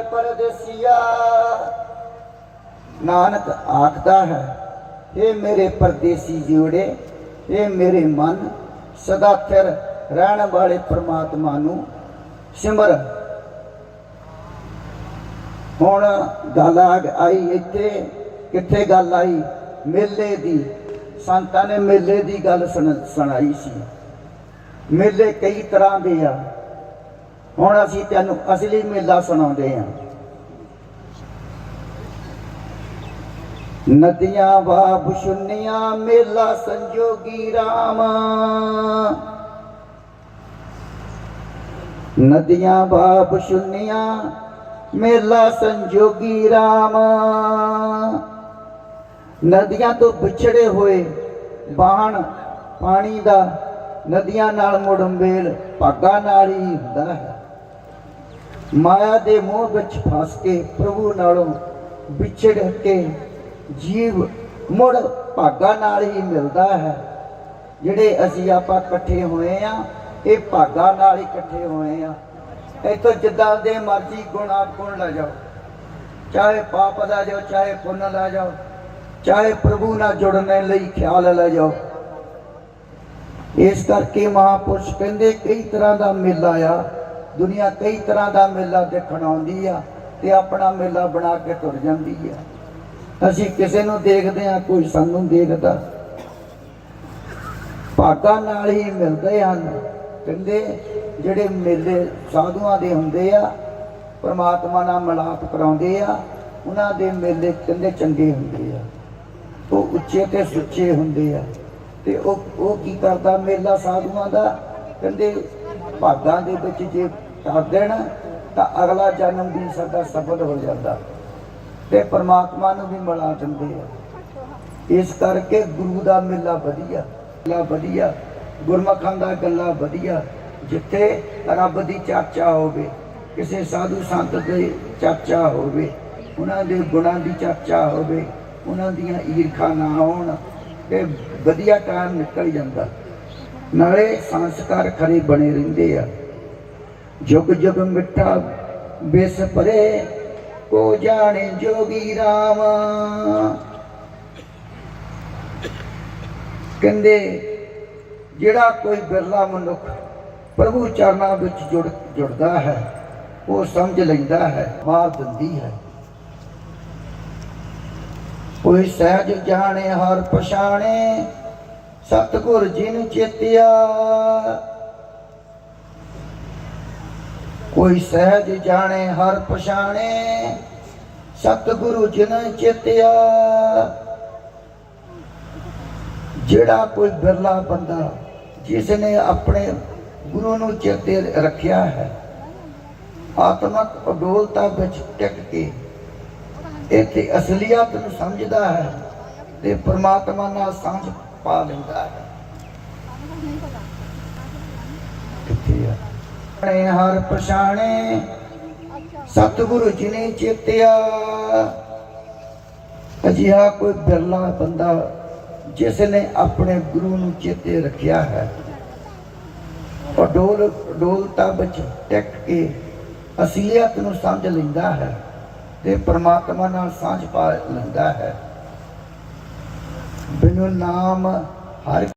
ਪਰਦੇਸੀਆ। ਨਾਨਕ ਆਖਦਾ ਹੈ, ਇਹ ਮੇਰੇ ਪਰਦੇਸੀ ਜੀਵੜੇ ਇਹ ਮੇਰੇ ਮਨ, ਸਦਾ ਥਿਰ ਰਹਿਣ ਵਾਲੇ ਪ੍ਰਮਾਤਮਾ ਨੂੰ ਸਿਮਰ। ਹੁਣ ਗੱਲ ਆਈ ਇੱਥੇ, ਕਿੱਥੇ ਗੱਲ ਆਈ? ਮੇਲੇ ਦੀ। ਸੰਤਾਂ ਨੇ ਮੇਲੇ ਦੀ ਗੱਲ ਸੁਣ- ਸੁਣਾਈ ਸੀ। ਮੇਲੇ ਕਈ ਤਰ੍ਹਾਂ ਦੇ ਆ। ਹੁਣ ਅਸੀਂ ਤੈਨੂੰ ਅਸਲੀ ਮੇਲਾ ਸੁਣਾਉਂਦੇ ਹਾਂ। ਨਦੀਆਂ ਬਾਬ ਸ਼ੁੰਨੀਆਂ, ਮੇਲਾ ਸੰਜੋਗੀ ਰਾਮ। ਨਦੀਆਂ ਬਾਬ ਸ਼ੁੰਨੀਆਂ, ਮੇਲਾ ਸੰਜੋਗੀ ਰਾਮ। ਨਦੀਆਂ ਤੋਂ ਵਿਛੜੇ ਹੋਏ ਬਾਣ ਪਾਣੀ ਦਾ, ਨਦੀਆਂ ਨਾਲ ਮੁੜੰਬੇਲ ਭਾਗਾ ਨਾਲ ਹੀ ਹੁੰਦਾ ਹੈ। ਮਾਇਆ ਦੇ ਮੋਹ ਵਿੱਚ ਫਸ ਕੇ ਪ੍ਰਭੂ ਨਾਲੋਂ ਵਿਛੜ ਕੇ ਜੀਵ ਮੁੜ ਭਾਗਾ ਨਾਲ ਹੀ ਮਿਲਦਾ ਹੈ। ਜਿਹੜੇ ਅਸੀਂ ਆਪਾਂ ਇਕੱਠੇ ਹੋਏ ਆ, ਇਹ ਭਾਗਾ ਨਾਲ ਹੀ ਇਕੱਠੇ ਹੋਏ ਆ। ਇੱਥੋਂ ਜਿੱਦਾਂ ਦੇ ਮਰਜ਼ੀ ਗੁਣ ਗੁਣਾ ਗੁਣ ਲੈ ਜਾਓ। ਚਾਹੇ ਪਾਪ ਦਾ ਜਾਓ, ਚਾਹੇ ਪੁੰਨ ਲੈ ਜਾਓ, ਚਾਹੇ ਪ੍ਰਭੂ ਨਾਲ ਜੁੜਨ ਲਈ ਖਿਆਲ ਲੈ ਜਾਓ। ਇਸ ਕਰਕੇ ਮਹਾਪੁਰਸ਼ ਕਹਿੰਦੇ ਕਈ ਤਰ੍ਹਾਂ ਦਾ ਮੇਲਾ ਆ। ਦੁਨੀਆ ਕਈ ਤਰ੍ਹਾਂ ਦਾ ਮੇਲਾ ਦੇਖਣ ਆਉਂਦੀ ਆ ਤੇ ਆਪਣਾ ਮੇਲਾ ਬਣਾ ਕੇ ਤੁਰ ਜਾਂਦੀ ਆ। ਅਸੀਂ ਕਿਸੇ ਨੂੰ ਦੇਖਦੇ ਆ ਕੋਈ ਸਾਨੂੰ ਦੇਖਦਾ। ਭਾਗਾਂ ਨਾਲ ਹੀ ਮਿਲਦੇ ਹਨ। ਕਹਿੰਦੇ ਜਿਹੜੇ ਮੇਲੇ ਸਾਧੂਆਂ ਦੇ ਹੁੰਦੇ ਆ, ਪਰਮਾਤਮਾ ਨਾਲ ਮਿਲਾਪ ਕਰਾਉਂਦੇ ਆ, ਉਹਨਾਂ ਦੇ ਮੇਲੇ ਕਹਿੰਦੇ ਚੰਗੇ ਹੁੰਦੇ ਆ। ਉਹ ਉੱਚੇ ਤੇ ਸੁੱਚੇ ਹੁੰਦੇ ਆ। ਤੇ ਉਹ ਉਹ ਕੀ ਕਰਦਾ ਮੇਲਾ ਸਾਧੂਆਂ ਦਾ? ਕਹਿੰਦੇ ਭਾਗਾਂ ਦੇ ਵਿੱਚ ਜੇ ਕਰ ਦੇਣ, ਤਾਂ ਅਗਲਾ ਜਨਮ ਵੀ ਸਾਡਾ ਸਫਲ ਹੋ ਜਾਂਦਾ। ਤੇ ਪਰਮਾਤਮਾ ਨੂੰ ਵੀ ਮਿਲਾ ਦਿੰਦੇ ਆ। ਇਸ ਕਰਕੇ ਗੁਰੂ ਦਾ ਮੇਲਾ ਵਧੀਆ ਮੇਲਾ ਵਧੀਆ, ਗੁਰਮਖਾਂ ਦਾ ਗੱਲਾ ਵਧੀਆ, ਜਿੱਥੇ ਰੱਬ ਦੀ ਚਰਚਾ ਹੋਵੇ, ਕਿਸੇ ਸਾਧੂ ਸੰਤ ਦੀ ਚਰਚਾ ਹੋਵੇ, ਉਹਨਾਂ ਦੇ ਗੁਣਾਂ ਦੀ ਚਰਚਾ ਹੋਵੇ, ਉਹਨਾਂ ਦੀਆਂ ਈਰਖਾ ਨਾ ਹੋਣ, ਤੇ ਵਧੀਆ ਟਾਈਮ ਨਿਕਲ ਜਾਂਦਾ। ਨਾਲੇ ਸੰਸਕਾਰ ਖਰੇ ਬਣੇ ਰਹਿੰਦੇ ਆ। ਜੁਗ ਜੁਗ ਮਿੱਠਾ ਬਿਸ ਪਰੇ ਕੋ ਜਾਣੇ ਜੋਗੀ ਰਾਮ। ਕਹਿੰਦੇ, ਜਿਹੜਾ ਕੋਈ ਬਿਰਲਾ ਮਨੁੱਖ ਪ੍ਰਭੂ ਚਰਨਾਂ ਵਿੱਚ ਜੁੜ, ਜੁੜਦਾ ਹੈ, ਉਹ ਸਮਝ ਲੈਂਦਾ ਹੈ, ਮਾਰ ਦਿੰਦੀ ਹੈ। ਕੋਈ ਸਹਿਜ ਜਾਣੇ ਹਰ ਪਛਾਣੇ ਸਤਿਗੁਰ ਜੀ ਨੂੰ ਚੇਤਿਆ। ਕੋਈ ਸਹਿਜ ਜਾਣੇ, ਹਰ ਪਛਾਣੇ, ਸਤਿਗੁਰੂ ਜੀ ਚੇਤਿਆ। ਜਿਹੜਾ ਕੋਈ ਬਿਰਲਾ ਬੰਦਾ ਜਿਸ ਨੇ ਆਪਣੇ ਗੁਰੂ ਨੂੰ ਚੇਤੇ ਰੱਖਿਆ ਹੈ, ਆਤਮਕ ਅਡੋਲਤਾ ਵਿੱਚ ਟਿਕ ਕੇ ਇਥੇ ਅਸਲੀਅਤ ਨੂੰ ਸਮਝਦਾ ਹੈ ਤੇ ਪ੍ਰਮਾਤਮਾ ਨਾਲ ਸਾਂਝ ਪਾ ਲੈਂਦਾ ਹੈ। ਕਿੱਥੇ ਆ? ਆਪਣੇ ਹਰ ਪਛਾਣੇ ਸਤਿਗੁਰੂ ਜੀ ਨੇ ਚੇਤਿਆ। ਅਜਿਹਾ ਕੋਈ ਬਿਰਲਾ ਬੰਦਾ ਜਿਸ ਨੇ ਆਪਣੇ ਗੁਰੂ ਨੂੰ ਚੇਤੇ ਰੱਖਿਆ ਹੈ। ਅਡੋਲ ਡੋਲਤਾ ਵਿੱਚ ਟਿਕ ਕੇ ਅਸਲੀਅਤ ਨੂੰ ਸਮਝ ਲੈਂਦਾ ਹੈ ਤੇ ਪਰਮਾਤਮਾ ਨਾਲ ਸਾਂਝ ਪਾ ਲੈਂਦਾ ਹੈ। ਬਿਨੁ ਨਾਮ ਹਰ